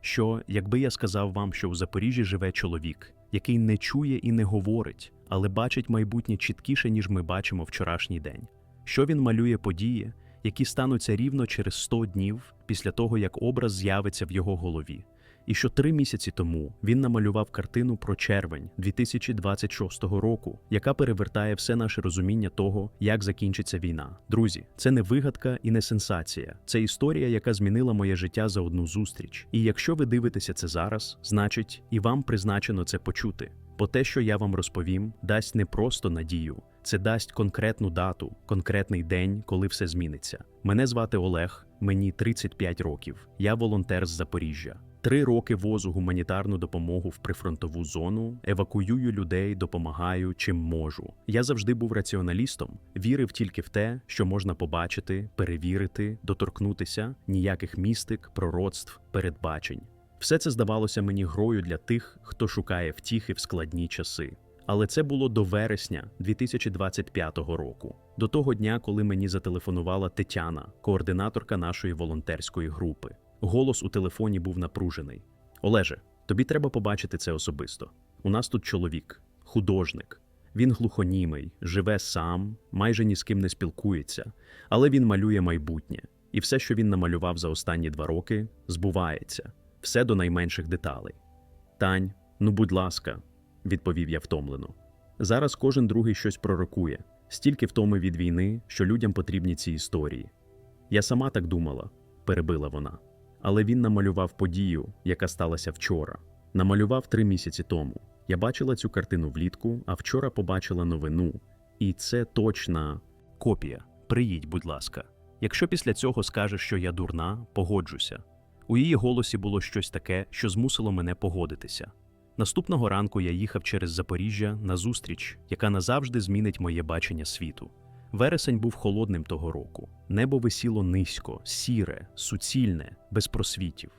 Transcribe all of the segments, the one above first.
що якби я сказав вам, що у Запоріжжі живе чоловік, який не чує і не говорить, але бачить майбутнє чіткіше, ніж ми бачимо вчорашній день, що він малює події, які стануться рівно через 100 днів після того, як образ з'явиться в його голові. І що три місяці тому він намалював картину про червень 2026 року, яка перевертає все наше розуміння того, як закінчиться війна. Друзі, це не вигадка і не сенсація. Це історія, яка змінила моє життя за одну зустріч. І якщо ви дивитеся це зараз, значить і вам призначено це почути. Бо те, що я вам розповім, дасть не просто надію, це дасть конкретну дату, конкретний день, коли все зміниться. Мене звати Олег, мені 35 років. Я волонтер з Запоріжжя. Три роки возу гуманітарну допомогу в прифронтову зону, евакуюю людей, допомагаю чим можу. Я завжди був раціоналістом, вірив тільки в те, що можна побачити, перевірити, доторкнутися, ніяких містик, пророцтв, передбачень. Все це здавалося мені грою для тих, хто шукає втіхи в складні часи. Але це було до вересня 2025 року, до того дня, коли мені зателефонувала Тетяна, координаторка нашої волонтерської групи. Голос у телефоні був напружений. Олеже, тобі треба побачити це особисто. У нас тут чоловік, художник. Він глухонімий, живе сам, майже ні з ким не спілкується, але він малює майбутнє. І все, що він намалював за останні два роки, збувається, все до найменших деталей. Тань, ну будь ласка, відповів я втомлено. Зараз кожен другий щось пророкує, стільки втоми від війни, що людям потрібні ці історії. Я сама так думала, перебила вона. Але він намалював подію, яка сталася вчора. Намалював три місяці тому. Я бачила цю картину влітку, а вчора побачила новину. І це точна копія. Приїдь, будь ласка. Якщо після цього скажеш, що я дурна, погоджуся. У її голосі було щось таке, що змусило мене погодитися. Наступного ранку я їхав через Запоріжжя на зустріч, яка назавжди змінить моє бачення світу. Вересень був холодним того року. Небо висіло низько, сіре, суцільне, без просвітів.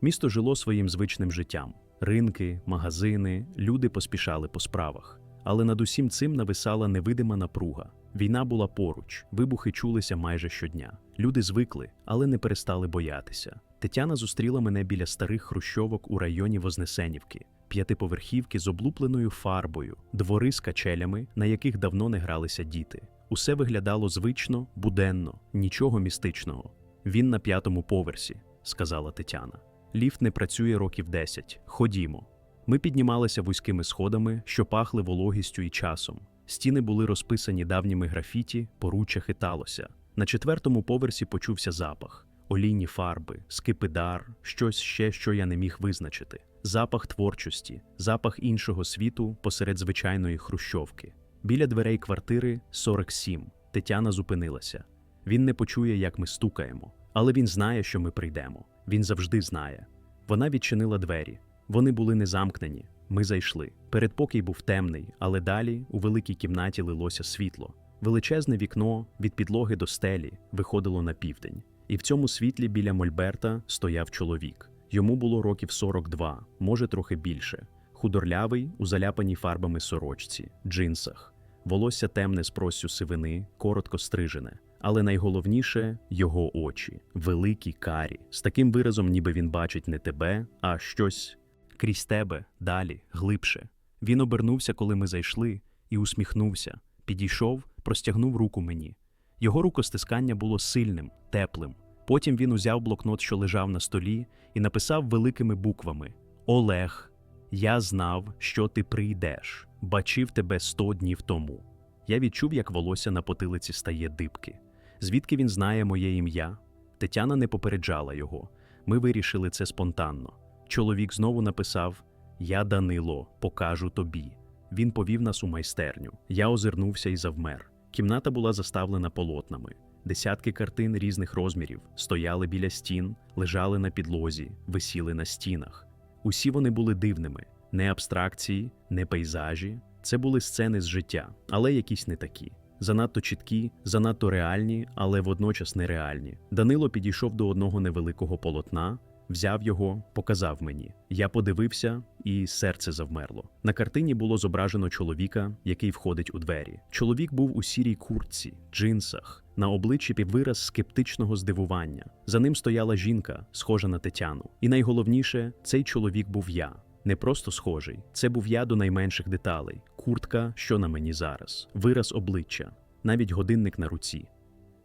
Місто жило своїм звичним життям: ринки, магазини, люди поспішали по справах. Але над усім цим нависала невидима напруга. Війна була поруч, вибухи чулися майже щодня. Люди звикли, але не перестали боятися. Тетяна зустріла мене біля старих хрущовок у районі Вознесенівки, п'ятиповерхівки з облупленою фарбою, двори з качелями, на яких давно не гралися діти. Усе виглядало звично, буденно, нічого містичного. Він на п'ятому поверсі, сказала Тетяна. Ліфт не працює років десять. Ходімо. Ми піднімалися вузькими сходами, що пахли вологістю і часом. Стіни були розписані давніми графіті, поруччя хиталося. На четвертому поверсі почувся запах: олійні фарби, скипидар, щось ще, що я не міг визначити. Запах творчості, запах іншого світу посеред звичайної хрущовки. Біля дверей квартири 47. Тетяна зупинилася. Він не почує, як ми стукаємо, але він знає, що ми прийдемо. Він завжди знає. Вона відчинила двері. Вони були не замкнені. Ми зайшли. Передпокій був темний, але далі у великій кімнаті лилося світло. Величезне вікно від підлоги до стелі виходило на південь. І в цьому світлі біля Мольберта стояв чоловік. Йому було років 42, може трохи більше. Худорлявий у заляпаній фарбами сорочці, джинсах, волосся темне з проссю сивини, коротко стрижене. Але найголовніше його очі, великі карі, з таким виразом, ніби він бачить не тебе, а щось крізь тебе, далі, глибше. Він обернувся, коли ми зайшли, і усміхнувся, підійшов, простягнув руку мені. Його рукостискання було сильним, теплим. Потім він узяв блокнот, що лежав на столі, і написав великими буквами: Олег, я знав, що ти прийдеш, бачив тебе сто днів тому. Я відчув, як волосся на потилиці стає дибки. Звідки він знає моє ім'я? Тетяна не попереджала його. Ми вирішили це спонтанно. Чоловік знову написав: Я Данило, покажу тобі. Він повів нас у майстерню. Я озирнувся і завмер. Кімната була заставлена полотнами. Десятки картин різних розмірів стояли біля стін, лежали на підлозі, висіли на стінах. Усі вони були дивними: не абстракції, не пейзажі. Це були сцени з життя, але якісь не такі. Занадто чіткі, занадто реальні, але водночас нереальні. Данило підійшов до одного невеликого полотна, взяв його, показав мені. Я подивився, і серце завмерло. На картині було зображено чоловіка, який входить у двері. Чоловік був у сірій куртці, джинсах. На обличчі вираз скептичного здивування. За ним стояла жінка, схожа на Тетяну. І найголовніше, цей чоловік був я. Не просто схожий, це був я до найменших деталей: куртка, що на мені зараз, вираз обличчя, навіть годинник на руці.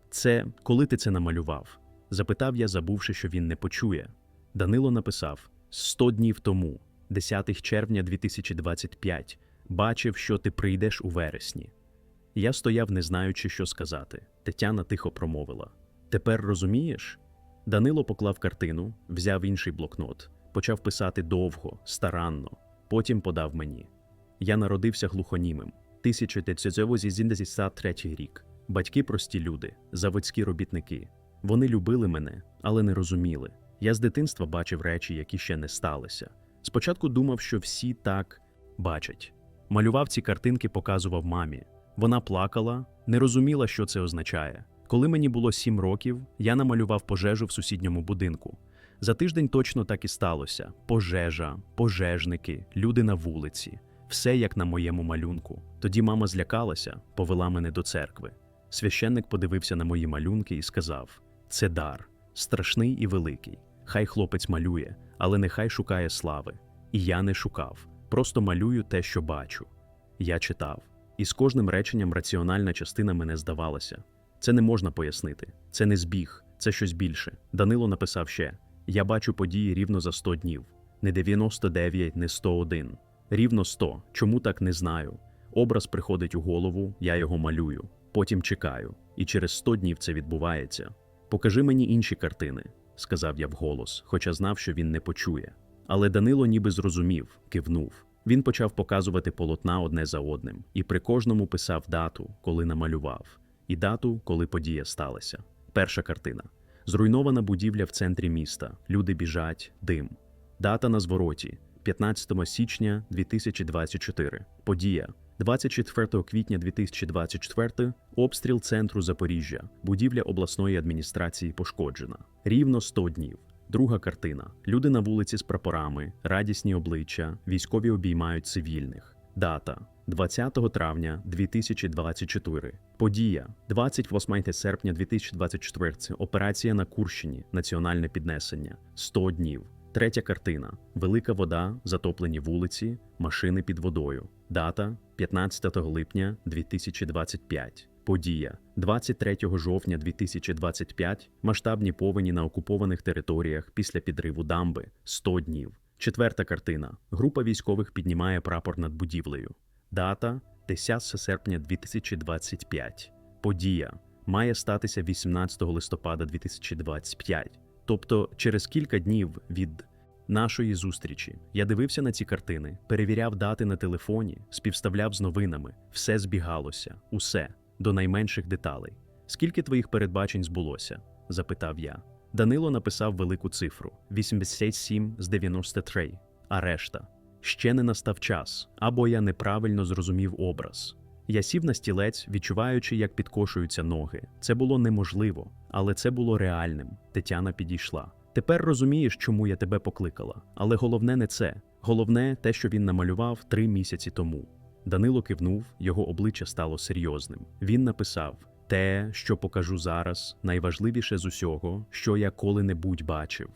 Це коли ти це намалював? запитав я, забувши, що він не почує. Данило написав: «100 днів тому, 10 червня 2025, бачив, що ти прийдеш у вересні. Я стояв, не знаючи, що сказати. Тетяна тихо промовила: Тепер розумієш? Данило поклав картину, взяв інший блокнот, почав писати довго, старанно, потім подав мені. Я народився глухонімим. 1973 рік. Батьки прості люди, заводські робітники. Вони любили мене, але не розуміли. Я з дитинства бачив речі, які ще не сталися. Спочатку думав, що всі так бачать. Малював ці картинки, показував мамі. Вона плакала, не розуміла, що це означає. Коли мені було сім років, я намалював пожежу в сусідньому будинку. За тиждень точно так і сталося: пожежа, пожежники, люди на вулиці, все як на моєму малюнку. Тоді мама злякалася, повела мене до церкви. Священник подивився на мої малюнки і сказав: Це дар, страшний і великий. Хай хлопець малює, але нехай шукає слави. І я не шукав, просто малюю те, що бачу. Я читав, і з кожним реченням раціональна частина мене здавалася. Це не можна пояснити, це не збіг, це щось більше. Данило написав ще: Я бачу події рівно за 100 днів, не 99, не 101. Рівно 100. Чому так не знаю? Образ приходить у голову, я його малюю, потім чекаю, і через 100 днів це відбувається. Покажи мені інші картини, сказав я вголос, хоча знав, що він не почує. Але Данило ніби зрозумів, кивнув. Він почав показувати полотна одне за одним, і при кожному писав дату, коли намалював, і дату, коли подія сталася. Перша картина: зруйнована будівля в центрі міста. Люди біжать, дим. Дата на звороті 15 січня 2024. Подія 24 квітня 2024. Обстріл центру Запоріжжя. Будівля обласної адміністрації пошкоджена. Рівно 100 днів. Друга картина: люди на вулиці з прапорами, радісні обличчя, військові обіймають цивільних. Дата 20 травня 2024. Подія 28 серпня 2024. Операція на Курщині. Національне піднесення. 100 днів. Третя картина: велика вода, затоплені вулиці, машини під водою. Дата 15 липня 2025. Подія 23 жовтня 2025. Масштабні повені на окупованих територіях після підриву дамби 100 днів. Четверта картина: група військових піднімає прапор над будівлею. Дата 10 серпня 2025. Подія має статися 18 листопада 2025. Тобто, через кілька днів від нашої зустрічі я дивився на ці картини, перевіряв дати на телефоні, співставляв з новинами, все збігалося, усе до найменших деталей. Скільки твоїх передбачень збулося? запитав я. Данило написав велику цифру 87 з 93, а решта ще не настав час, або я неправильно зрозумів образ. Я сів на стілець, відчуваючи, як підкошуються ноги. Це було неможливо, але це було реальним. Тетяна підійшла. Тепер розумієш, чому я тебе покликала. Але головне не це. Головне те, що він намалював три місяці тому. Данило кивнув, його обличчя стало серйозним. Він написав: Те, що покажу зараз, найважливіше з усього, що я коли-небудь бачив.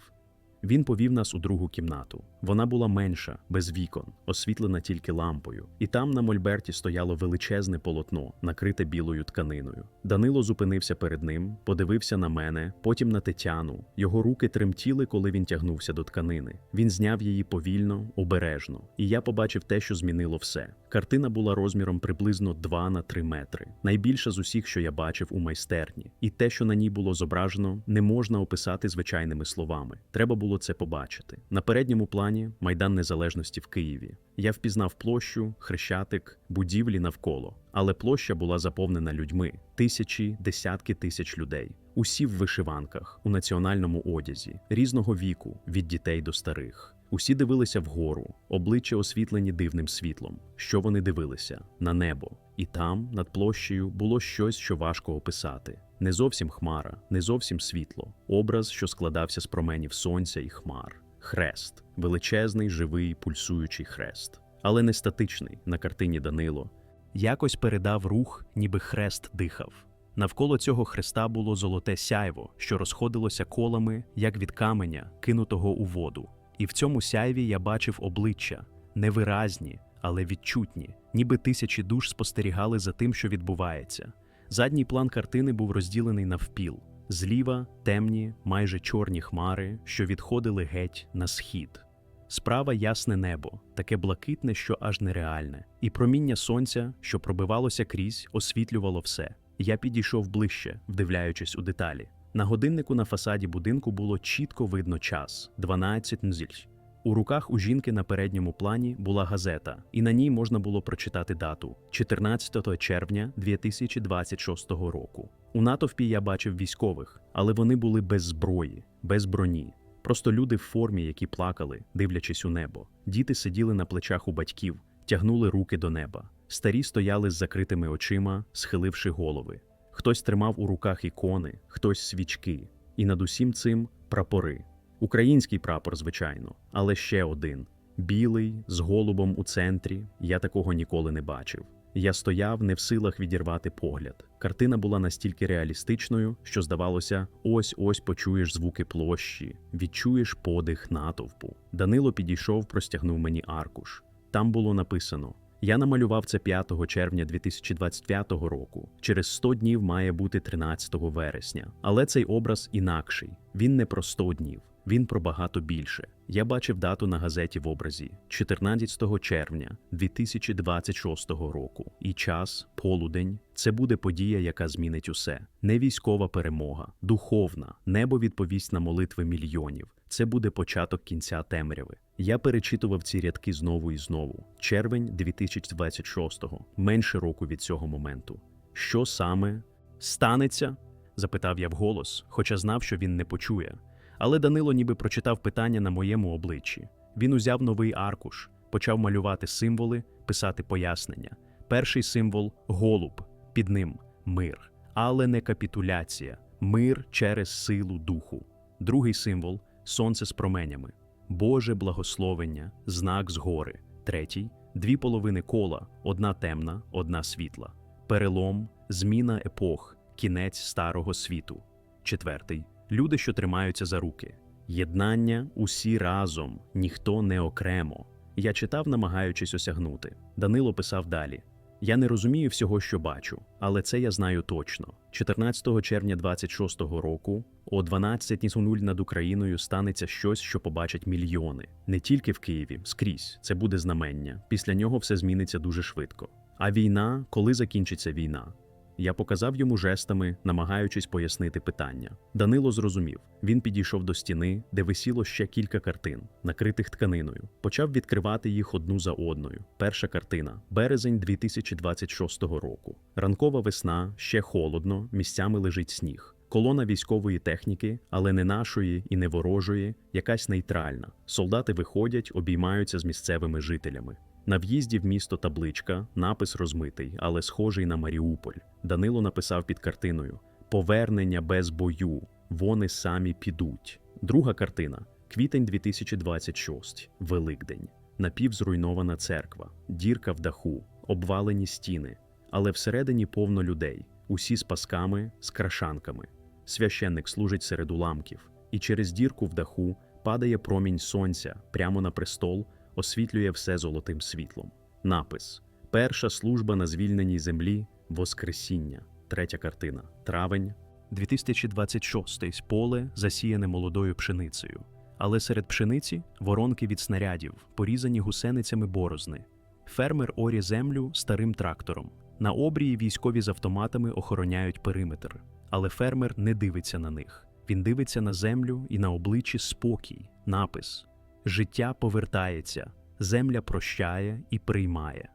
Він повів нас у другу кімнату. Вона була менша, без вікон, освітлена тільки лампою, і там на мольберті стояло величезне полотно, накрите білою тканиною. Данило зупинився перед ним, подивився на мене, потім на Тетяну. Його руки тремтіли, коли він тягнувся до тканини. Він зняв її повільно, обережно, і я побачив те, що змінило все. Картина була розміром приблизно 2 на 3 метри, найбільша з усіх, що я бачив у майстерні. І те, що на ній було зображено, не можна описати звичайними словами. Треба було це побачити. На передньому плані Майдан Незалежності в Києві. Я впізнав площу, хрещатик, будівлі навколо. Але площа була заповнена людьми тисячі, десятки тисяч людей. Усі в вишиванках, у національному одязі, різного віку, від дітей до старих. Усі дивилися вгору, обличчя освітлені дивним світлом. Що вони дивилися? На небо. І там, над площею, було щось, що важко описати. Не зовсім хмара, не зовсім світло, образ, що складався з променів сонця і хмар. Хрест, величезний, живий, пульсуючий хрест, але не статичний на картині Данило. Якось передав рух, ніби хрест дихав. Навколо цього хреста було золоте сяйво, що розходилося колами, як від каменя, кинутого у воду. І в цьому сяйві я бачив обличчя невиразні, але відчутні, ніби тисячі душ спостерігали за тим, що відбувається. Задній план картини був розділений навпіл. Зліва темні, майже чорні хмари, що відходили геть на схід. Справа ясне небо, таке блакитне, що аж нереальне, і проміння сонця, що пробивалося крізь, освітлювало все. Я підійшов ближче, вдивляючись у деталі. На годиннику на фасаді будинку було чітко видно час 12 нзіль. У руках у жінки на передньому плані була газета, і на ній можна було прочитати дату 14 червня 2026 року. У натовпі я бачив військових, але вони були без зброї, без броні. Просто люди в формі, які плакали, дивлячись у небо. Діти сиділи на плечах у батьків, тягнули руки до неба. Старі стояли з закритими очима, схиливши голови. Хтось тримав у руках ікони, хтось свічки, і над усім цим прапори. Український прапор, звичайно, але ще один білий, з голубом у центрі. Я такого ніколи не бачив. Я стояв не в силах відірвати погляд. Картина була настільки реалістичною, що здавалося, ось ось почуєш звуки площі, відчуєш подих натовпу. Данило підійшов, простягнув мені аркуш. Там було написано: Я намалював це 5 червня 2025 року. Через 100 днів має бути 13 вересня. Але цей образ інакший. Він не про 100 днів. Він про багато більше. Я бачив дату на газеті в образі 14 червня 2026 року. І час, полудень це буде подія, яка змінить усе. Не військова перемога, духовна, небо відповість на молитви мільйонів. Це буде початок кінця темряви. Я перечитував ці рядки знову і знову. Червень 2026-го, менше року від цього моменту. Що саме станеться? запитав я вголос, хоча знав, що він не почує. Але Данило ніби прочитав питання на моєму обличчі. Він узяв новий аркуш, почав малювати символи, писати пояснення. Перший символ голуб, під ним мир, але не капітуляція, мир через силу духу. Другий символ сонце з променями, Боже благословення, знак згори. Третій дві половини кола, одна темна, одна світла. Перелом, зміна епох, кінець старого світу. Четвертий люди, що тримаються за руки. Єднання усі разом, ніхто не окремо. Я читав, намагаючись осягнути. Данило писав далі: Я не розумію всього, що бачу, але це я знаю точно. 14 червня 26-го року, о 12.00 над Україною станеться щось, що побачать мільйони. Не тільки в Києві, скрізь. Це буде знамення. Після нього все зміниться дуже швидко. А війна, коли закінчиться війна? Я показав йому жестами, намагаючись пояснити питання. Данило зрозумів. Він підійшов до стіни, де висіло ще кілька картин, накритих тканиною. Почав відкривати їх одну за одною. Перша картина березень 2026 року. Ранкова весна, ще холодно, місцями лежить сніг. Колона військової техніки, але не нашої і не ворожої, якась нейтральна. Солдати виходять, обіймаються з місцевими жителями. На в'їзді в місто табличка, напис розмитий, але схожий на Маріуполь. Данило написав під картиною: Повернення без бою. Вони самі підуть. Друга картина квітень 2026, Великдень. Напівзруйнована церква, дірка в даху, обвалені стіни, але всередині повно людей, усі з пасками, з крашанками. Священник служить серед уламків, і через дірку в даху падає промінь сонця прямо на престол освітлює все золотим світлом. Напис: Перша служба на звільненій землі Воскресіння. Третя картина. Травень 2026 поле засіяне молодою пшеницею. Але серед пшениці воронки від снарядів, порізані гусеницями борозни. Фермер орє землю старим трактором. На обрії військові з автоматами охороняють периметр, але фермер не дивиться на них. Він дивиться на землю і на обличчі спокій, напис Життя повертається, земля прощає і приймає.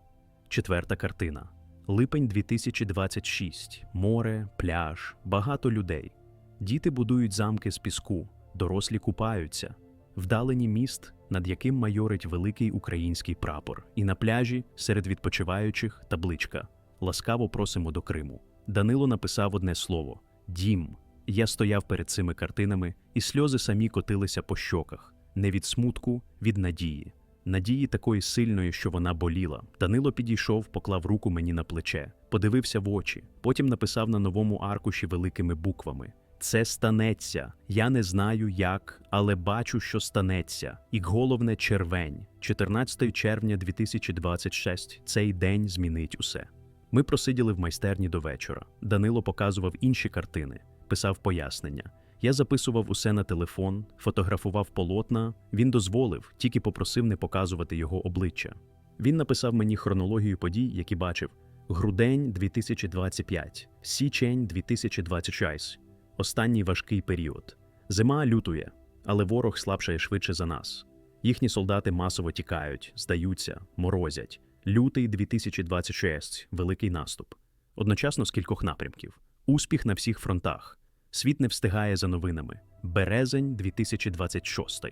Четверта картина. Липень 2026. Море, пляж, багато людей. Діти будують замки з піску, дорослі купаються, вдалені міст, над яким майорить великий український прапор, і на пляжі серед відпочиваючих табличка. Ласкаво просимо до Криму. Данило написав одне слово дім. Я стояв перед цими картинами, і сльози самі котилися по щоках, не від смутку, від надії. Надії такої сильної, що вона боліла. Данило підійшов, поклав руку мені на плече, подивився в очі, потім написав на новому аркуші великими буквами: Це станеться. Я не знаю як, але бачу, що станеться. І головне червень, 14 червня 2026. Цей день змінить усе. Ми просиділи в майстерні до вечора. Данило показував інші картини, писав пояснення. Я записував усе на телефон, фотографував полотна. Він дозволив, тільки попросив не показувати його обличчя. Він написав мені хронологію подій, які бачив: грудень 2025, січень 2026. Останній важкий період. Зима лютує, але ворог слабшає швидше за нас. Їхні солдати масово тікають, здаються, морозять. Лютий 2026 великий наступ. Одночасно з кількох напрямків. Успіх на всіх фронтах. Світ не встигає за новинами. Березень 2026.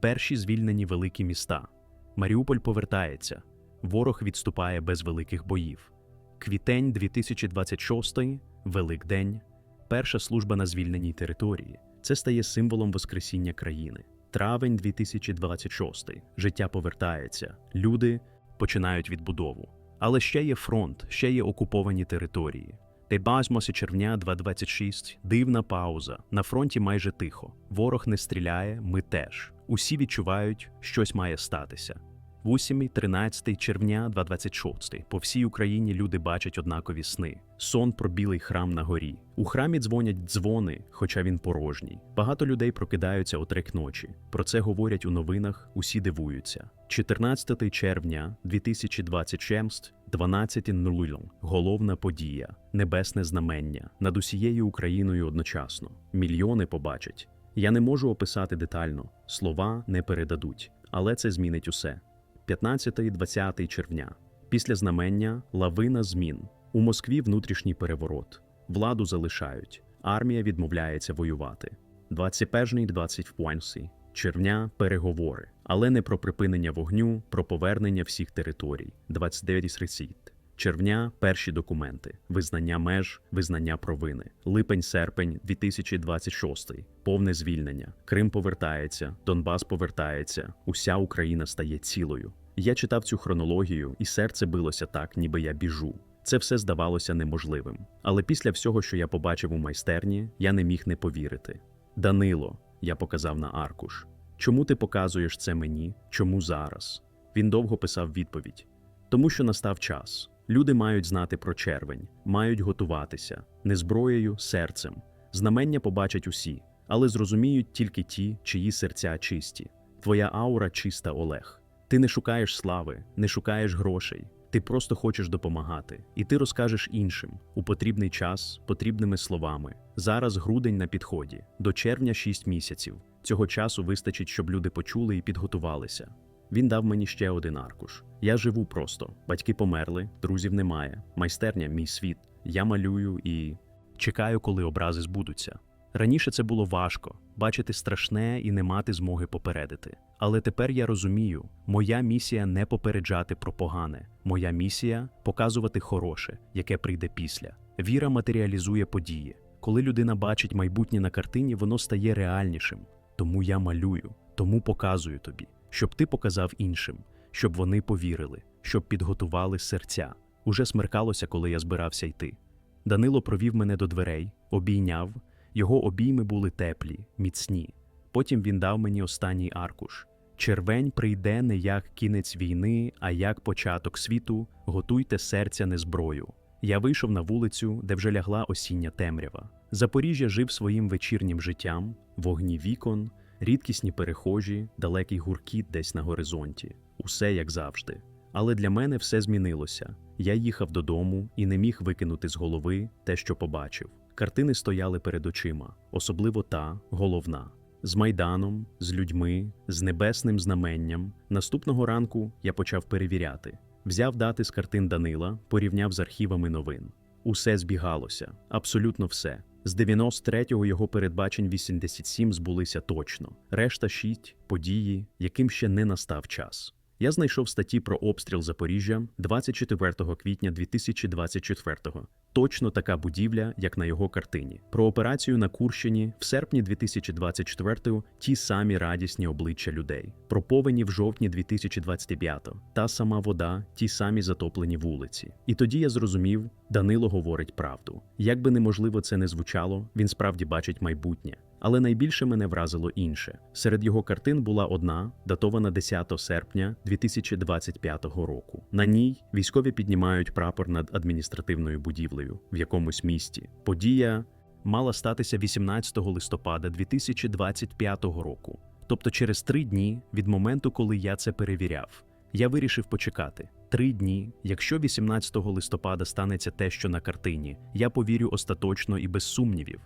Перші звільнені великі міста. Маріуполь повертається. Ворог відступає без великих боїв. Квітень 2026. Великдень. Перша служба на звільненій території. Це стає символом Воскресіння країни. Травень 2026. Життя повертається. Люди починають відбудову. Але ще є фронт, ще є окуповані території. Дебазмося червня 226. Дивна пауза. На фронті майже тихо. Ворог не стріляє, ми теж. Усі відчувають, щось має статися. 8-13 червня 226. По всій Україні люди бачать однакові сни. Сон про білий храм на горі. У храмі дзвонять дзвони, хоча він порожній. Багато людей прокидаються о трек ночі. Про це говорять у новинах, усі дивуються. 14 червня 2026, 12.00. Головна подія. Небесне знамення. Над усією Україною одночасно. Мільйони побачать. Я не можу описати детально, слова не передадуть, але це змінить усе. 15-20 червня. Після знамення лавина змін. У Москві внутрішній переворот. Владу залишають. Армія відмовляється воювати. 21-20 червня переговори, але не про припинення вогню, про повернення всіх територій. 29-30 червня перші документи, визнання меж, визнання провини. Липень-серпень 2026 повне звільнення. Крим повертається, Донбас повертається, уся Україна стає цілою. Я читав цю хронологію, і серце билося так, ніби я біжу. Це все здавалося неможливим. Але після всього, що я побачив у майстерні, я не міг не повірити. Данило, я показав на аркуш. Чому ти показуєш це мені? Чому зараз? Він довго писав відповідь. Тому що настав час. Люди мають знати про червень, мають готуватися не зброєю, серцем. Знамення побачать усі, але зрозуміють тільки ті, чиї серця чисті. Твоя аура чиста, Олег. Ти не шукаєш слави, не шукаєш грошей. Ти просто хочеш допомагати, і ти розкажеш іншим у потрібний час, потрібними словами. Зараз грудень на підході, до червня 6 місяців. Цього часу вистачить, щоб люди почули і підготувалися. Він дав мені ще один аркуш. Я живу просто. Батьки померли, друзів немає. Майстерня мій світ. Я малюю і чекаю, коли образи збудуться. Раніше це було важко бачити страшне і не мати змоги попередити. Але тепер я розумію, моя місія не попереджати про погане, моя місія показувати хороше, яке прийде після. Віра матеріалізує події. Коли людина бачить майбутнє на картині, воно стає реальнішим. Тому я малюю, тому показую тобі, щоб ти показав іншим, щоб вони повірили, щоб підготували серця. Уже смеркалося, коли я збирався йти. Данило провів мене до дверей, обійняв. Його обійми були теплі, міцні. Потім він дав мені останній аркуш. Червень прийде не як кінець війни, а як початок світу. Готуйте серця не зброю. Я вийшов на вулицю, де вже лягла осіння темрява. Запоріжжя жив своїм вечірнім життям, вогні вікон, рідкісні перехожі, далекий гуркіт десь на горизонті. Усе як завжди. Але для мене все змінилося. Я їхав додому і не міг викинути з голови те, що побачив. Картини стояли перед очима, особливо та головна. З майданом, з людьми, з небесним знаменням. Наступного ранку я почав перевіряти. Взяв дати з картин Данила, порівняв з архівами новин. Усе збігалося, абсолютно все. З 93-го його передбачень 87 збулися точно. Решта шість події, яким ще не настав час. Я знайшов статті про обстріл Запоріжжя 24 квітня 2024-го. Точно така будівля, як на його картині. Про операцію на Курщині в серпні 2024-го ті самі радісні обличчя людей. Про повені в жовтні 2025-го. Та сама вода, ті самі затоплені вулиці. І тоді я зрозумів, Данило говорить правду. Як би неможливо це не звучало, він справді бачить майбутнє. Але найбільше мене вразило інше. Серед його картин була одна, датована 10 серпня 2025 року. На ній військові піднімають прапор над адміністративною будівлею в якомусь місті. Подія мала статися 18 листопада 2025 року, тобто через три дні від моменту, коли я це перевіряв. Я вирішив почекати три дні. Якщо 18 листопада станеться те, що на картині, я повірю остаточно і без сумнівів.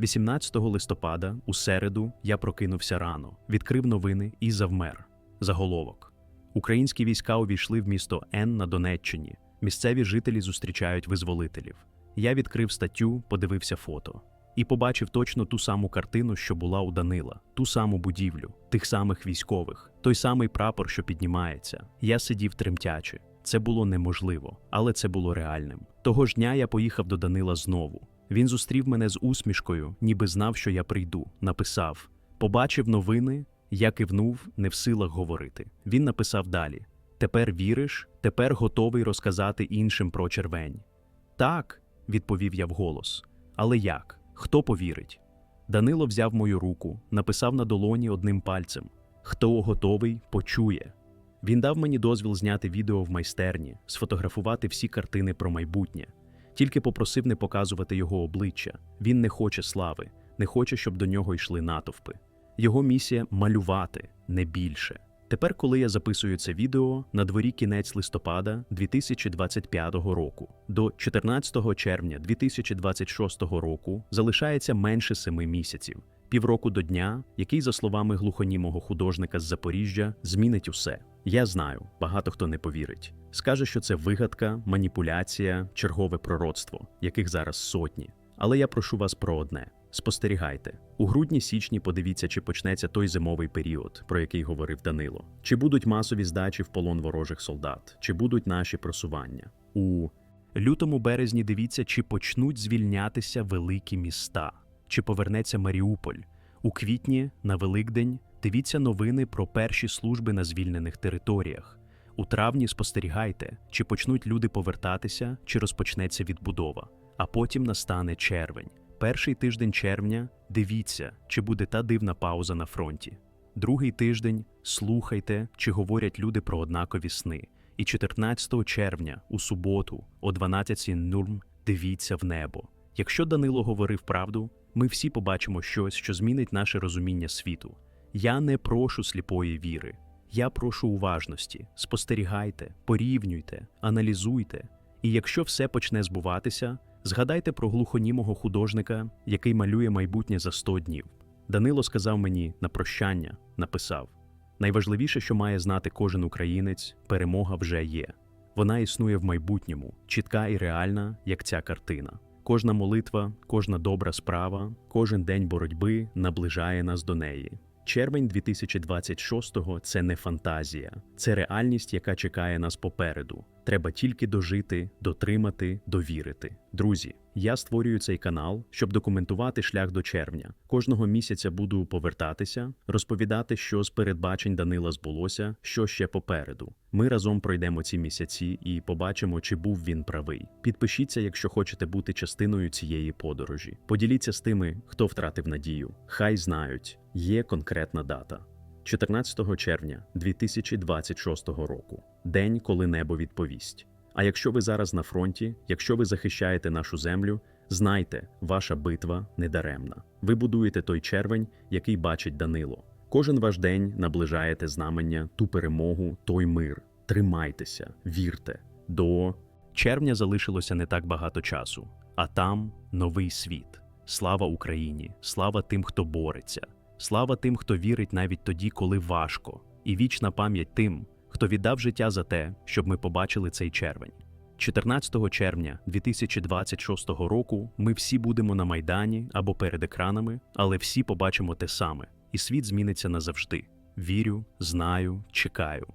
18 листопада, у середу, я прокинувся рано, відкрив новини і завмер. Заголовок: Українські війська увійшли в місто Н на Донеччині. Місцеві жителі зустрічають визволителів. Я відкрив статтю, подивився фото і побачив точно ту саму картину, що була у Данила, ту саму будівлю, тих самих військових, той самий прапор, що піднімається. Я сидів тремтячи. Це було неможливо, але це було реальним. Того ж дня я поїхав до Данила знову. Він зустрів мене з усмішкою, ніби знав, що я прийду. Написав: Побачив новини, я кивнув, не в силах говорити. Він написав далі: Тепер віриш, тепер готовий розказати іншим про червень. Так, відповів я вголос. Але як? Хто повірить? Данило взяв мою руку, написав на долоні одним пальцем: Хто готовий, почує. Він дав мені дозвіл зняти відео в майстерні, сфотографувати всі картини про майбутнє. Тільки попросив не показувати його обличчя. Він не хоче слави, не хоче, щоб до нього йшли натовпи. Його місія малювати, не більше. Тепер, коли я записую це відео, на дворі кінець листопада 2025 року. До 14 червня 2026 року залишається менше семи місяців, півроку до дня, який, за словами глухонімого художника з Запоріжжя, змінить усе. Я знаю, багато хто не повірить. Скаже, що це вигадка, маніпуляція, чергове пророцтво, яких зараз сотні. Але я прошу вас про одне: спостерігайте. У грудні-січні подивіться, чи почнеться той зимовий період, про який говорив Данило. Чи будуть масові здачі в полон ворожих солдат, чи будуть наші просування. У лютому березні дивіться, чи почнуть звільнятися великі міста, чи повернеться Маріуполь. У квітні на Великдень дивіться новини про перші служби на звільнених територіях. У травні спостерігайте, чи почнуть люди повертатися, чи розпочнеться відбудова. А потім настане червень. Перший тиждень червня дивіться, чи буде та дивна пауза на фронті. Другий тиждень слухайте, чи говорять люди про однакові сни. І 14 червня, у суботу, о 12.00 дивіться в небо. Якщо Данило говорив правду, ми всі побачимо щось, що змінить наше розуміння світу. Я не прошу сліпої віри. Я прошу уважності. Спостерігайте, порівнюйте, аналізуйте. І якщо все почне збуватися, згадайте про глухонімого художника, який малює майбутнє за 100 днів. Данило сказав мені на прощання, написав: найважливіше, що має знати кожен українець, перемога вже є. Вона існує в майбутньому, чітка і реальна, як ця картина. Кожна молитва, кожна добра справа, кожен день боротьби наближає нас до неї. Червень 2026-го – це не фантазія, це реальність, яка чекає нас попереду. Треба тільки дожити, дотримати, довірити. Друзі, я створюю цей канал, щоб документувати шлях до червня. Кожного місяця буду повертатися, розповідати, що з передбачень Данила збулося, що ще попереду. Ми разом пройдемо ці місяці і побачимо, чи був він правий. Підпишіться, якщо хочете бути частиною цієї подорожі. Поділіться з тими, хто втратив надію. Хай знають, є конкретна дата. 14 червня 2026 року день, коли небо відповість. А якщо ви зараз на фронті, якщо ви захищаєте нашу землю, знайте, ваша битва недаремна. Ви будуєте той червень, який бачить Данило. Кожен ваш день наближаєте знамення, ту перемогу, той мир. Тримайтеся, вірте. До червня залишилося не так багато часу, а там новий світ. Слава Україні! Слава тим, хто бореться. Слава тим, хто вірить навіть тоді, коли важко, і вічна пам'ять тим, хто віддав життя за те, щоб ми побачили цей червень. 14 червня 2026 року ми всі будемо на Майдані або перед екранами, але всі побачимо те саме, і світ зміниться назавжди. Вірю, знаю, чекаю.